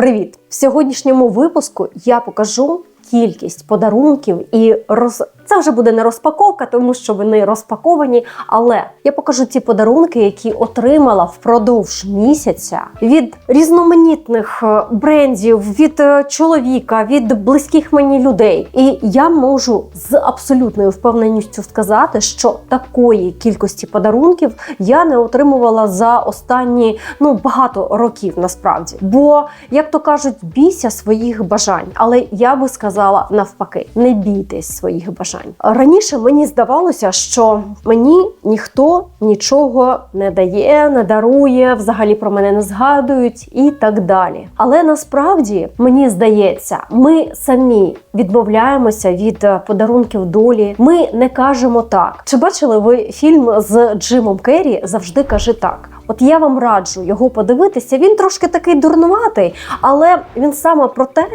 Привіт! В сьогоднішньому випуску я покажу кількість подарунків і роз... вже буде не розпаковка, тому що вони розпаковані. Але я покажу ті подарунки, які отримала впродовж місяця від різноманітних е, брендів, від е, чоловіка, від близьких мені людей. І я можу з абсолютною впевненістю сказати, що такої кількості подарунків я не отримувала за останні ну багато років насправді. Бо, як то кажуть, бійся своїх бажань. Але я би сказала навпаки, не бійтесь своїх бажань. Раніше мені здавалося, що мені ніхто нічого не дає, не дарує, взагалі про мене не згадують і так далі. Але насправді мені здається, ми самі відмовляємося від е, подарунків долі. Ми не кажемо так. Чи бачили ви фільм з Джимом Керрі завжди каже так? От я вам раджу його подивитися. Він трошки такий дурнуватий, але він саме про те,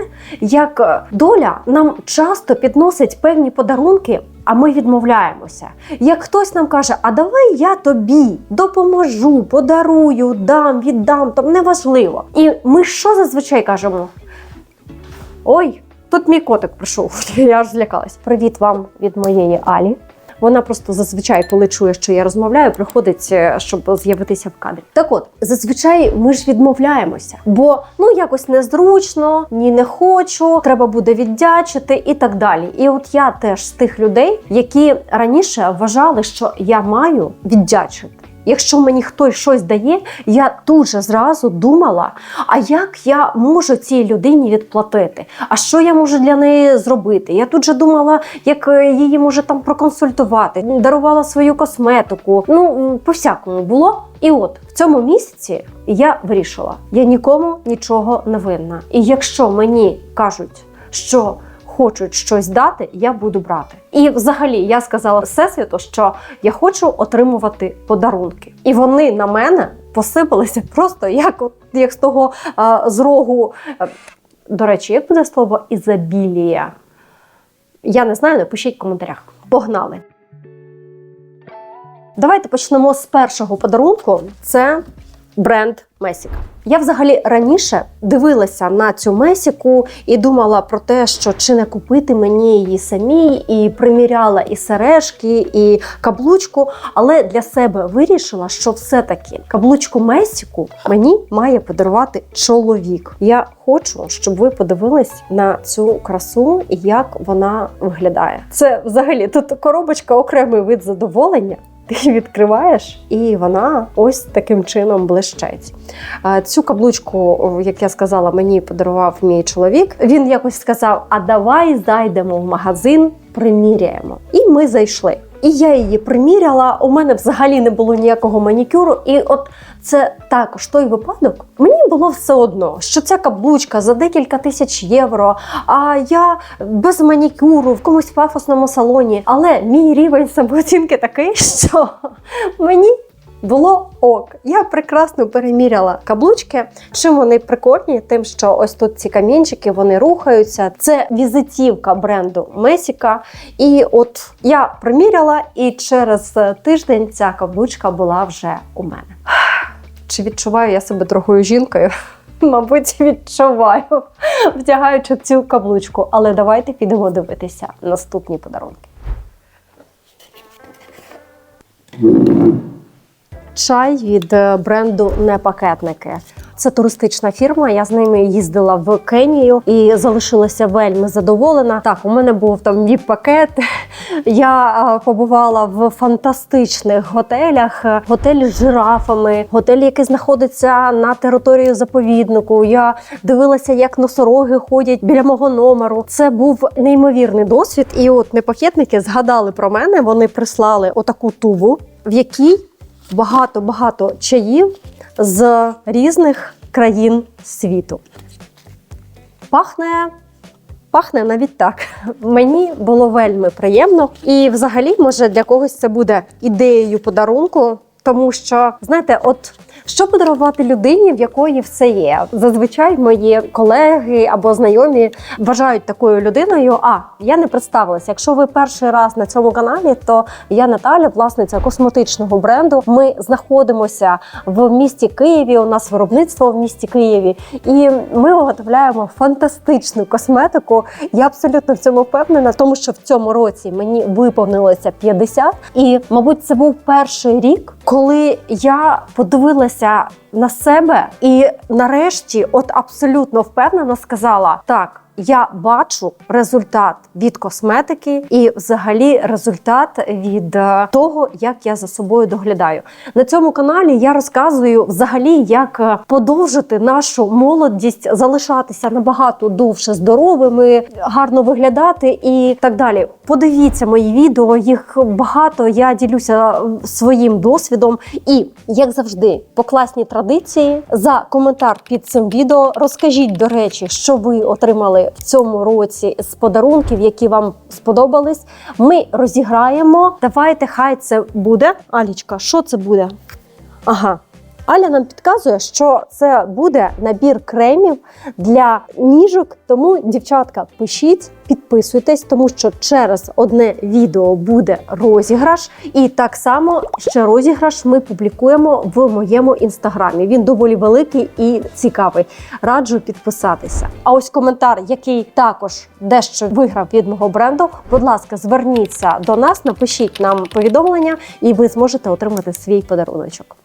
як е, доля нам часто підносить певні подарунки. А ми відмовляємося. Як хтось нам каже, а давай я тобі допоможу, подарую, дам, віддам, там неважливо. І ми що зазвичай кажемо? Ой, тут мій котик прийшов. Я аж злякалась. Привіт вам від моєї Алі. Вона просто зазвичай, коли чує, що я розмовляю, приходить, е, щоб з'явитися в кадрі. Так от, зазвичай ми ж відмовляємося, бо ну якось незручно, ні не хочу, треба буде віддячити і так далі. І от я теж з тих людей, які раніше вважали, що я маю віддячити. Якщо мені хтось щось дає, я тут же зразу думала, а як я можу цій людині відплатити? А що я можу для неї зробити? Я тут же думала, як е, її може там проконсультувати, дарувала свою косметику. Ну, по всякому було. І от в цьому місяці я вирішила, я нікому нічого не винна. І якщо мені кажуть, що хочуть щось дати, я буду брати. І взагалі я сказала всесвіту, що я хочу отримувати подарунки, і вони на мене посипалися просто як, як з того а, з рогу. До речі, як буде слово ізобілія? Я не знаю, напишіть в коментарях. Погнали! Давайте почнемо з першого подарунку. Це бренд Месіка. Я взагалі раніше дивилася на цю месіку і думала про те, що чи не купити мені її самій, і приміряла і сережки, і каблучку. Але для себе вирішила, що все-таки каблучку месіку мені має подарувати чоловік. Я хочу, щоб ви подивились на цю красу і як вона виглядає. Це взагалі тут коробочка окремий вид задоволення. Ти відкриваєш, і вона ось таким чином блищить. Цю каблучку, як я сказала, мені подарував мій чоловік. Він якось сказав: А давай зайдемо в магазин, приміряємо. І ми зайшли. І я її приміряла. У мене взагалі не було ніякого манікюру. І от це також той випадок. Мені було все одно, що ця каблучка за декілька тисяч євро. А я без манікюру в комусь пафосному салоні. Але мій рівень самооцінки такий, що мені. Було ок. Я прекрасно переміряла каблучки. Чим вони прикольні? Тим, що ось тут ці камінчики вони рухаються. Це візитівка бренду Месіка. І от я приміряла, і через тиждень ця каблучка була вже у мене. Чи відчуваю я себе дорогою жінкою? Мабуть, відчуваю, вдягаючи цю каблучку. Але давайте підемо дивитися наступні подарунки. Чай від е, бренду Непакетники. Це туристична фірма. Я з ними їздила в Кенію і залишилася вельми задоволена. Так, у мене був там віп пакет. Я е, побувала в фантастичних готелях, Е, готель з жирафами, готель, який знаходиться на території заповіднику. Я дивилася, як носороги ходять біля мого номеру. Це був неймовірний досвід. І от непакетники згадали про мене. Вони прислали отаку тубу, в якій багато-багато чаїв з різних країн світу. Пахне. Пахне навіть так. Мені було вельми приємно. І взагалі, може, для когось це буде ідеєю подарунку, тому що, знаєте, от Що подарувати людині, в якої все є? Зазвичай мої колеги або знайомі вважають такою людиною. А я не представилася. Якщо ви перший раз на цьому каналі, то я Наталя, власниця косметичного бренду. Ми знаходимося в місті Києві. У нас виробництво в місті Києві, і ми виготовляємо фантастичну косметику. Я абсолютно в цьому впевнена, тому що в цьому році мені виповнилося 50. І, мабуть, це був перший рік, коли я подивилася на себе і нарешті, от абсолютно впевнено сказала: так. Я бачу результат від косметики і, взагалі, результат від е, того, як я за собою доглядаю. На цьому каналі я розказую взагалі, як е, подовжити нашу молодість, залишатися набагато довше здоровими, гарно виглядати і так далі. Подивіться мої відео, їх багато. Я ділюся е, своїм досвідом. І як завжди, по класній традиції за коментар під цим відео розкажіть, до речі, що ви отримали в цьому році з подарунків, які вам сподобались. Ми розіграємо. Давайте, хай це буде. Алічка, що це буде? Ага. Аля нам підказує, що це буде набір кремів для ніжок. Тому, дівчатка, пишіть, підписуйтесь, тому що через одне відео буде розіграш. І так само ще розіграш ми публікуємо в моєму інстаграмі. Він доволі великий і цікавий. Раджу підписатися. А ось коментар, який також дещо виграв від мого бренду. Будь ласка, зверніться до нас, напишіть нам повідомлення, і ви зможете отримати свій подаруночок.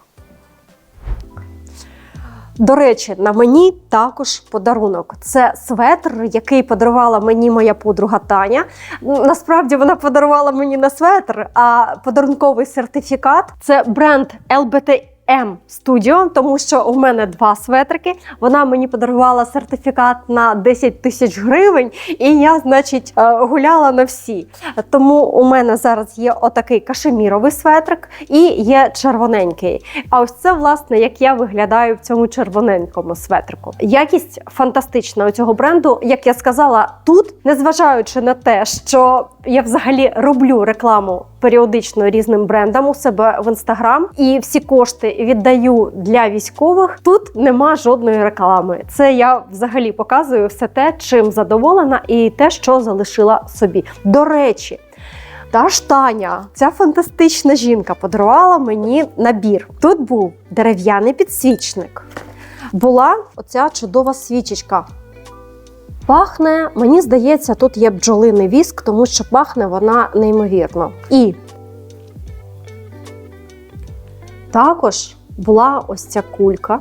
До речі, на мені також подарунок. Це светр, який подарувала мені моя подруга Таня. Насправді вона подарувала мені не светр, а подарунковий сертифікат. Це бренд LBT M Studio, тому що у мене два светрики. Вона мені подарувала сертифікат на 10 тисяч гривень, і я, значить, е, гуляла на всі. Тому у мене зараз є отакий кашеміровий светрик і є червоненький. А ось це, власне, як я виглядаю в цьому червоненькому светрику. Якість фантастична у цього бренду. Як я сказала, тут, незважаючи на те, що я взагалі роблю рекламу періодично різним брендам у себе в інстаграм, і всі кошти віддаю для військових. Тут нема жодної реклами. Це я взагалі показую все те, чим задоволена, і те, що залишила собі. До речі. Та ж Таня, ця фантастична жінка, подарувала мені набір. Тут був дерев'яний підсвічник, була оця чудова свічечка. Пахне, мені здається, тут є бджолиний віск, тому що пахне вона неймовірно. І також була ось ця кулька.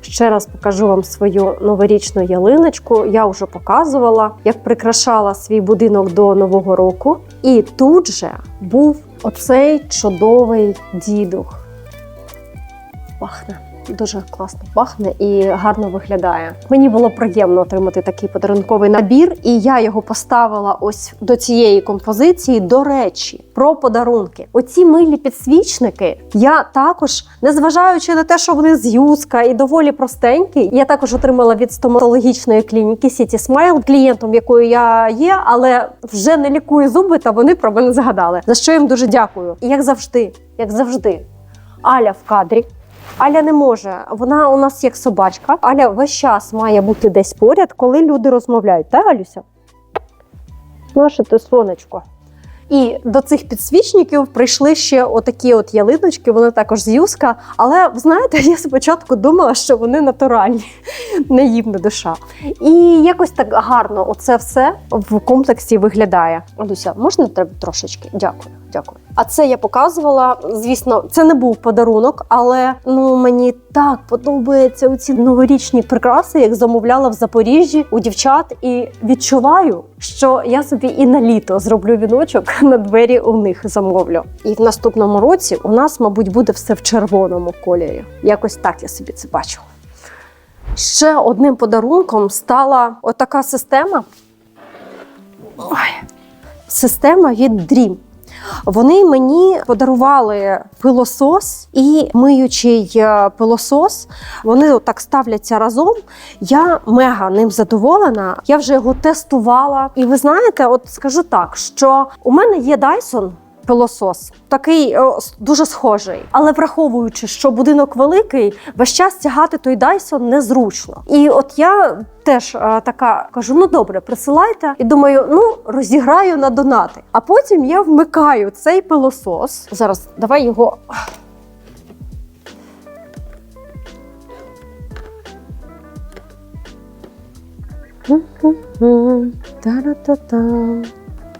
Ще раз покажу вам свою новорічну ялиночку. Я вже показувала, як прикрашала свій будинок до Нового року. І тут же був оцей чудовий дідух. Пахне. Дуже класно пахне і гарно виглядає. Мені було приємно отримати такий подарунковий набір, і я його поставила ось до цієї композиції. До речі, про подарунки. Оці милі підсвічники я також, незважаючи на те, що вони з юска і доволі простенькі, я також отримала від стоматологічної клініки City Smile, клієнтом якої я є, але вже не лікую зуби, та вони про мене згадали. За що їм дуже дякую. І як завжди, як завжди, Аля в кадрі. Аля не може. Вона у нас як собачка. Аля весь час має бути десь поряд, коли люди розмовляють. Та, Алюся? Наше ти сонечко. І до цих підсвічників прийшли ще отакі от ялиночки, вони також з юска. Але знаєте, я спочатку думала, що вони натуральні, наївна душа. І якось так гарно оце все в комплексі виглядає. Алюся, можна треба трошечки? Дякую, дякую. А це я показувала. Звісно, це не був подарунок, але ну мені так подобаються оці новорічні прикраси, як замовляла в Запоріжжі у дівчат, і відчуваю, що я собі і на літо зроблю віночок на двері у них замовлю. І в наступному році у нас, мабуть, буде все в червоному кольорі. Якось так я собі це бачу. Ще одним подарунком стала отака система. Ой. Система від Dream. Вони мені подарували пилосос і миючий е, пилосос. Вони так ставляться разом. Я мега ним задоволена. Я вже його тестувала. І ви знаєте, от скажу так, що у мене є Dyson. Пилосос. Такий дуже схожий. Але враховуючи, що будинок великий, весь час тягати той Дайсон незручно. І от я теж е, така кажу: ну добре, присилайте. І думаю, ну розіграю на донати. А потім я вмикаю цей пилосос. Зараз давай його.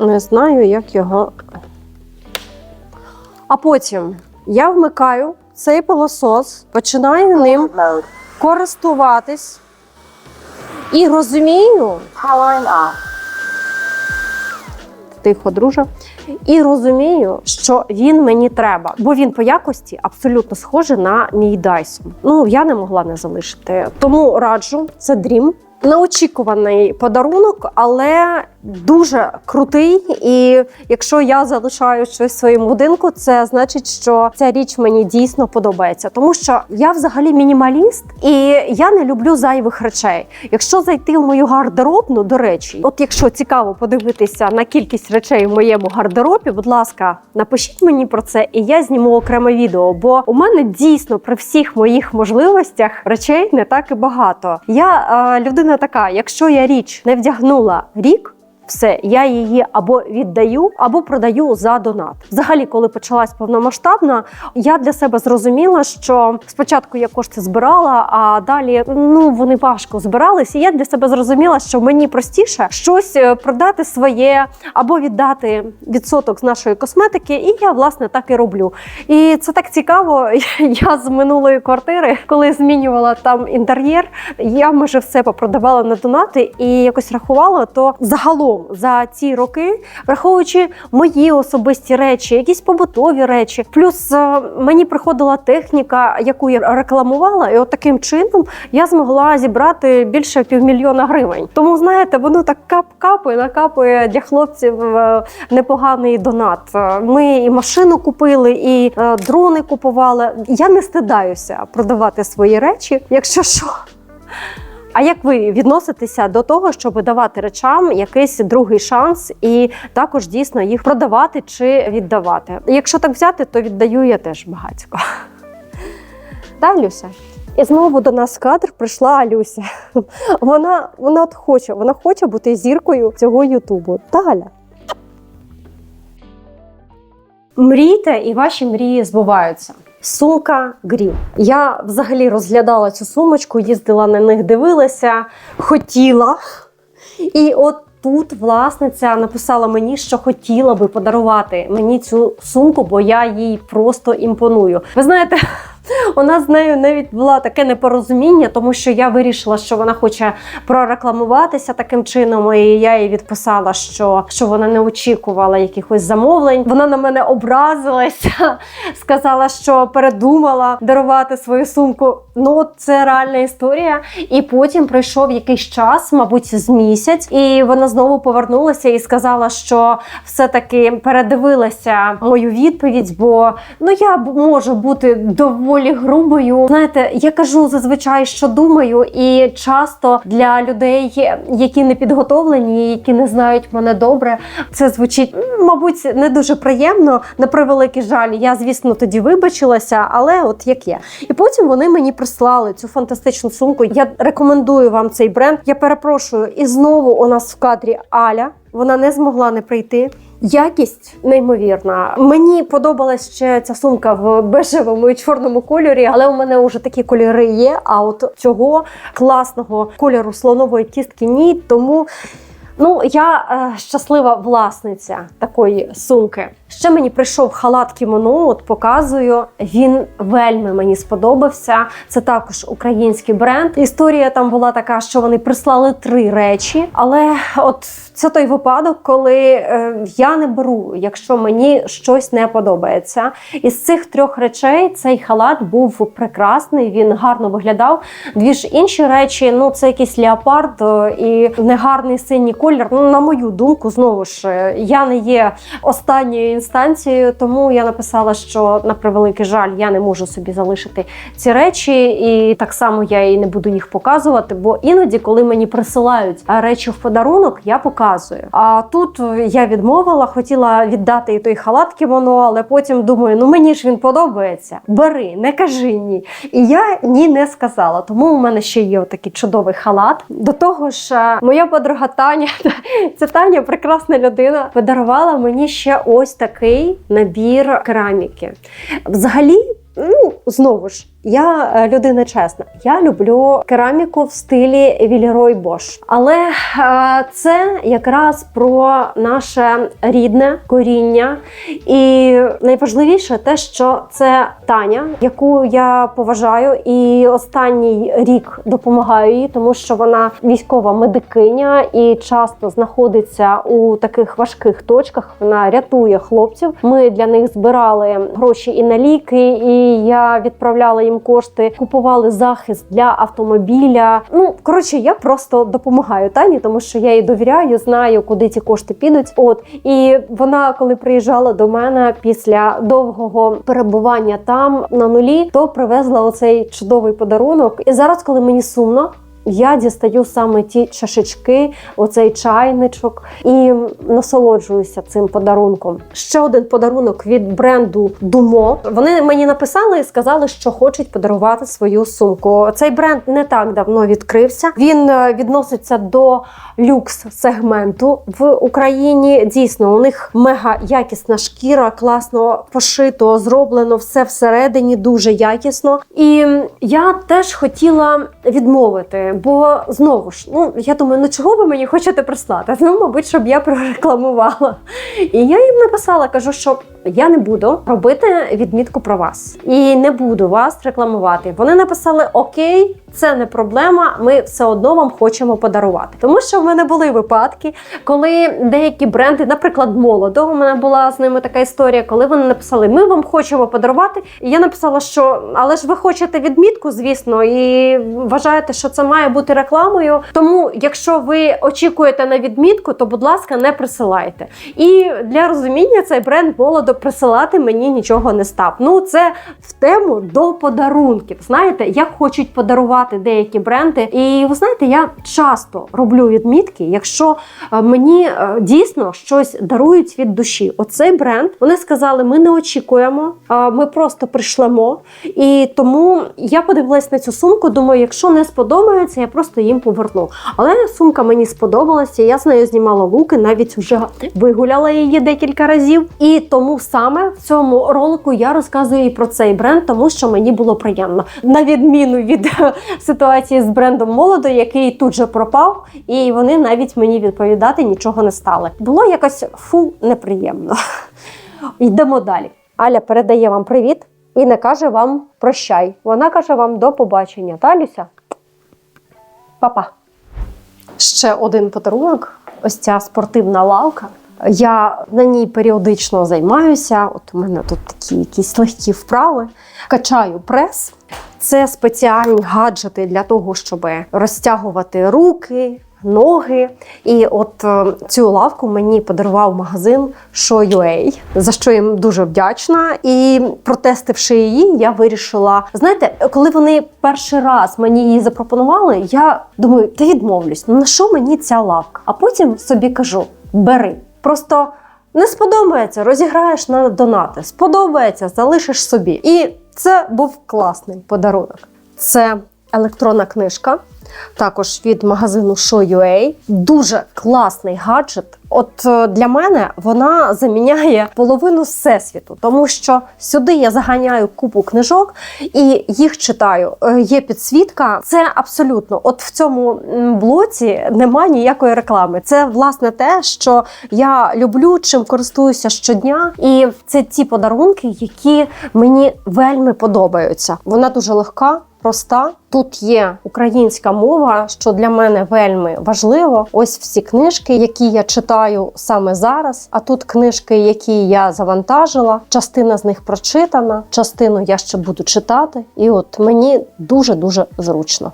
Не знаю, як його. А потім я вмикаю цей пилосос, починаю ним користуватись і розумію, тихо, друже, і розумію, що він мені треба, бо він по якості абсолютно схожий на мій Dyson. Ну я не могла не залишити. Тому раджу це Dream. Неочікуваний подарунок, але дуже крутий. І якщо я залишаю щось в своєму будинку, це значить, що ця річ мені дійсно подобається. Тому що я взагалі мінімаліст, і я не люблю зайвих речей. Якщо зайти в мою гардеробну, до речі, от якщо цікаво подивитися на кількість речей в моєму гардеробі, будь ласка, напишіть мені про це, і я зніму окреме відео. Бо у мене дійсно при всіх моїх можливостях речей не так і багато. Я е, людина така, якщо я річ не вдягнула рік. Все, я її або віддаю, або продаю за донат. Взагалі, коли почалась повномасштабна, я для себе зрозуміла, що спочатку я кошти збирала, а далі ну вони важко збирались. І я для себе зрозуміла, що мені простіше щось е, продати своє або віддати відсоток з нашої косметики, і я власне так і роблю. І це так цікаво. Я з минулої квартири, коли змінювала там інтер'єр, я майже все попродавала на донати і якось рахувала, то загалом за ці роки, враховуючи мої особисті речі, якісь побутові речі, плюс е, мені приходила техніка, яку я рекламувала, і от таким чином я змогла зібрати більше півмільйона гривень. Тому знаєте, воно так кап-капає, накапує для хлопців е, непоганий донат. Е, Ми і машину купили, і дрони купували. Я не стидаюся продавати свої речі, якщо що. А як ви відноситеся до того, щоб давати речам якийсь другий шанс, і також дійсно їх продавати чи віддавати? Якщо так взяти, то віддаю я теж багатько. Та, Люся? І знову до нас в кадр прийшла Алюся. Вона, вона от хоче, вона хоче бути зіркою цього Ютубу. Таля. Мрійте, і ваші мрії збуваються. Сумка Грі. Я взагалі розглядала цю сумочку, їздила на них, дивилася, хотіла. І от тут власниця написала мені, що хотіла би подарувати мені цю сумку, бо я їй просто імпоную. Ви знаєте. У нас з нею навіть було таке непорозуміння, тому що я вирішила, що вона хоче прорекламуватися таким чином, і я їй відписала, що, що вона не очікувала якихось замовлень. Вона на мене образилася, сказала, що передумала дарувати свою сумку. Ну, це реальна історія. І потім пройшов якийсь час, мабуть, з місяць, і вона знову повернулася і сказала, що все-таки передивилася мою відповідь, бо ну я можу бути доволі грубою. Знаєте, я кажу зазвичай, що думаю, і часто для людей, які не підготовлені, які не знають мене добре, це звучить, мабуть, не дуже приємно. На превеликий жаль, я звісно тоді вибачилася, але от як є. І потім вони мені прислали цю фантастичну сумку. Я рекомендую вам цей бренд. Я перепрошую, і знову у нас в кадрі Аля. Вона не змогла не прийти. Якість неймовірна. Мені подобалась ще ця сумка в бежевому і чорному кольорі, але у мене вже такі кольори є. А от цього класного кольору слонової кістки ні. Тому ну я е, щаслива власниця такої сумки. Ще мені прийшов халат кімоно, от показую. Він вельми мені сподобався. Це також український бренд. Історія там була така, що вони прислали три речі, але от це той випадок, коли е, я не беру, якщо мені щось не подобається. Із цих трьох речей цей халат був прекрасний, він гарно виглядав. Дві ж інші речі, ну це якийсь леопард е, і негарний синій колір. Ну, на мою думку, знову ж е, я не є останньою інстанцією, тому я написала, що на превеликий жаль, я не можу собі залишити ці речі, і так само я і не буду їх показувати. Бо іноді, коли мені присилають речі в подарунок, я показую. А тут я відмовила, хотіла віддати і той халат кімоно, але потім думаю, ну мені ж він подобається. Бери, не кажи ні. І я ні не сказала. Тому у мене ще є отакий чудовий халат. До того ж, моя подруга Таня, це Таня, прекрасна людина, подарувала мені ще ось такий набір кераміки. Взагалі, ну знову ж. Я е, людина чесна. Я люблю кераміку в стилі Вілерой Бош. Але е, це якраз про наше рідне коріння. І найважливіше те, що це Таня, яку я поважаю, і останній рік допомагаю їй, тому що вона військова медикиня і часто знаходиться у таких важких точках. Вона рятує хлопців. Ми для них збирали гроші і на ліки, і я відправляла їм кошти, купували захист для автомобіля. Ну коротше, я просто допомагаю Тані, тому що я їй довіряю, знаю, куди ці кошти підуть. От і вона, коли приїжджала до мене після довгого перебування там на нулі, то привезла оцей чудовий подарунок. І зараз, коли мені сумно. Я дістаю саме ті чашечки, оцей чайничок і насолоджуюся цим подарунком. Ще один подарунок від бренду Думо. Вони мені написали і сказали, що хочуть подарувати свою сумку. Цей бренд не так давно відкрився. Він е, відноситься до люкс сегменту в Україні. Дійсно, у них мега якісна шкіра, класно пошито, зроблено все всередині, дуже якісно. І я теж хотіла відмовити. Бо знову ж, ну я думаю, ну чого ви мені хочете прислати? Ну, мабуть, щоб я прорекламувала. І я їм написала, кажу, що я не буду робити відмітку про вас і не буду вас рекламувати. Вони написали: Окей, це не проблема. Ми все одно вам хочемо подарувати. Тому що в мене були випадки, коли деякі бренди, наприклад, молодо, у мене була з ними така історія, коли вони написали: Ми вам хочемо подарувати. І я написала, що але ж ви хочете відмітку, звісно, і вважаєте, що це має бути рекламою. Тому, якщо ви очікуєте на відмітку, то будь ласка, не присилайте. І для розуміння цей бренд молодо присилати мені нічого не став. Ну це в тему до подарунків. Знаєте, як хочуть подарувати деякі бренди. І ви знаєте, я часто роблю відмітки, якщо е, мені е, дійсно щось дарують від душі. Оцей бренд вони сказали: ми не очікуємо, ми просто прийшлемо. І тому я подивилась на цю сумку. Думаю, якщо не сподобається, я просто їм поверну. Але сумка мені сподобалася. Я з нею знімала луки, навіть вже вигуляла її декілька разів. І тому саме в цьому ролику я розказую і про цей бренд, тому що мені було приємно. На відміну від е, ситуації з брендом молодо, який тут же пропав, і вони навіть мені відповідати нічого не стали. Було якось фу неприємно. Йдемо далі. Аля передає вам привіт і не каже вам прощай. Вона каже вам до побачення. Та, Люся? Па-па. Ще один подарунок. Ось ця спортивна лавка. Я на ній періодично займаюся. От у мене тут такі якісь легкі вправи. Качаю прес. Це спеціальні гаджети для того, щоб розтягувати руки, ноги. І от е, цю лавку мені подарував магазин Show.ua, за що їм дуже вдячна. І протестивши її, я вирішила. Знаєте, коли вони перший раз мені її запропонували, я думаю, та відмовлюсь, ну на що мені ця лавка? А потім собі кажу: бери. Просто не сподобається, розіграєш на донати. Сподобається, залишиш собі. І це був класний подарунок. Це електронна книжка, також від магазину Show.ua. Дуже класний гаджет. От е, для мене вона заміняє половину всесвіту, тому що сюди я заганяю купу книжок і їх читаю. Е, Є підсвітка. Це абсолютно, от в цьому блоці немає ніякої реклами. Це власне те, що я люблю, чим користуюся щодня, і це ті подарунки, які мені вельми подобаються. Вона дуже легка. Проста тут є українська мова, що для мене вельми важливо. Ось всі книжки, які я читаю саме зараз. А тут книжки, які я завантажила. Частина з них прочитана, частину я ще буду читати. І от мені дуже дуже зручно.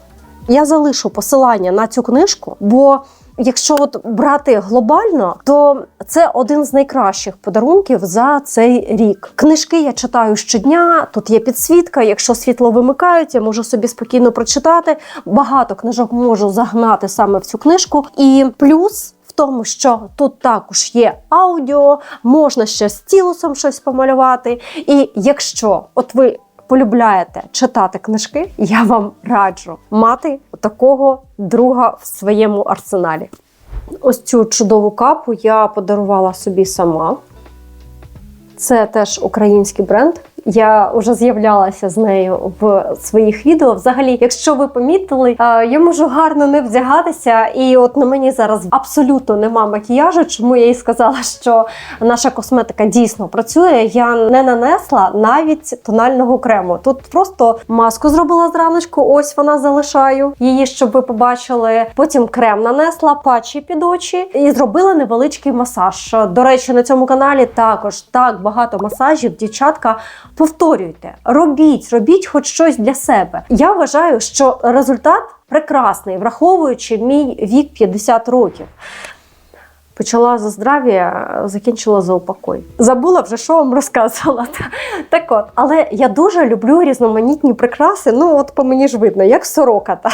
Я залишу посилання на цю книжку, бо Якщо от брати глобально, то це один з найкращих подарунків за цей рік. Книжки я читаю щодня. Тут є підсвітка. Якщо світло вимикають, я можу собі спокійно прочитати. Багато книжок можу загнати саме в цю книжку. І плюс. В тому, що тут також є аудіо, можна ще стілусом щось помалювати. І якщо от ви полюбляєте читати книжки, я вам раджу мати такого друга в своєму арсеналі. Ось цю чудову капу я подарувала собі сама. Це теж український бренд. Я вже з'являлася з нею в своїх відео. Взагалі, якщо ви помітили, я можу гарно не вдягатися, і от на мені зараз абсолютно нема макіяжу. Чому я їй сказала, що наша косметика дійсно працює. Я не нанесла навіть тонального крему. Тут просто маску зробила зраночку. Ось вона залишаю її, щоб ви побачили. Потім крем нанесла, патчі під очі і зробила невеличкий масаж. До речі, на цьому каналі також так багато масажів. Дівчатка, повторюйте, робіть, робіть хоч щось для себе. Я вважаю, що результат прекрасний, враховуючи мій вік 50 років. Почала за здрав'я, закінчила за упокой. Забула вже, що вам розказувала. Так от, але я дуже люблю різноманітні прикраси. Ну, от по мені ж видно, як сорока. Та.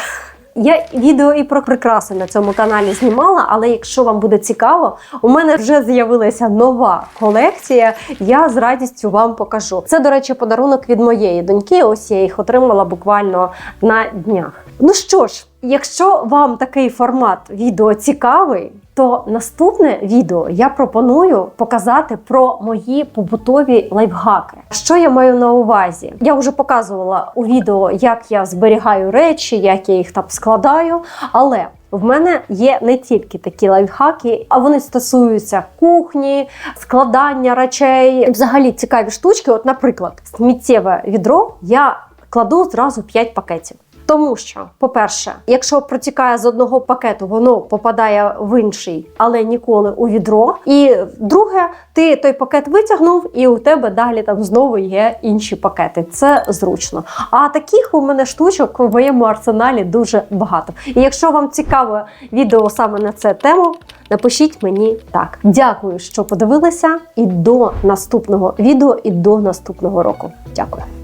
Я відео і про прикраси на цьому каналі знімала, але якщо вам буде цікаво, у мене вже з'явилася нова колекція. Я з радістю вам покажу. Це, до речі, подарунок від моєї доньки. Ось я їх отримала буквально на днях. Ну що ж, якщо вам такий формат відео цікавий, то наступне відео я пропоную показати про мої побутові лайфхаки. Що я маю на увазі? Я вже показувала у відео, як я зберігаю речі, як я їх там складаю, але в мене є не тільки такі лайфхаки, а вони стосуються кухні, складання речей, взагалі цікаві штучки. От, наприклад, сміттєве відро я кладу зразу 5 пакетів. Тому що, по-перше, якщо протікає з одного пакету, воно попадає в інший, але ніколи у відро. І друге, ти той пакет витягнув, і у тебе далі там знову є інші пакети. Це зручно. А таких у мене штучок у моєму арсеналі дуже багато. І якщо вам цікаве відео саме на цю тему, напишіть мені так. Дякую, що подивилися, і до наступного відео, і до наступного року. Дякую.